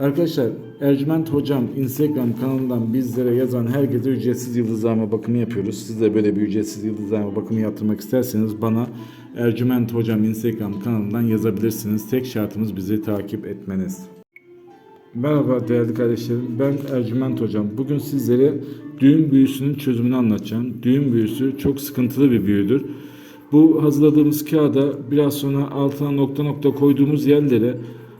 Arkadaşlar Ercüment Hocam Instagram kanalından bizlere yazan herkese ücretsiz yıldızlama bakımı yapıyoruz. Siz de böyle bir ücretsiz yıldızlama bakımı yaptırmak isterseniz bana Ercüment Hocam Instagram kanalından yazabilirsiniz. Tek şartımız bizi takip etmeniz. Merhaba değerli kardeşlerim. Ben Ercüment Hocam. Bugün sizlere düğün büyüsünün çözümünü anlatacağım. Düğün büyüsü çok sıkıntılı bir büyüdür. Bu hazırladığımız kağıda biraz sonra altına nokta nokta koyduğumuz yerlere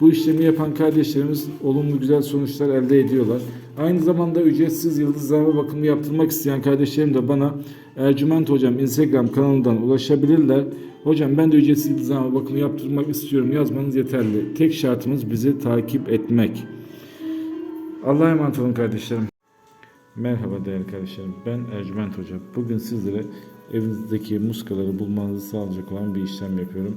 Bu işlemi yapan kardeşlerimiz olumlu güzel sonuçlar elde ediyorlar. Aynı zamanda ücretsiz yıldızlama bakımı yaptırmak isteyen kardeşlerim de bana Ercüment Hocam Instagram kanalından ulaşabilirler. Hocam ben de ücretsiz yıldızlama bakımı yaptırmak istiyorum yazmanız yeterli. Tek şartımız bizi takip etmek. Allah'a emanet olun kardeşlerim. Merhaba değerli kardeşlerim. Ben Ercüment Hoca. Bugün sizlere evinizdeki muskaları bulmanızı sağlayacak olan bir işlem yapıyorum.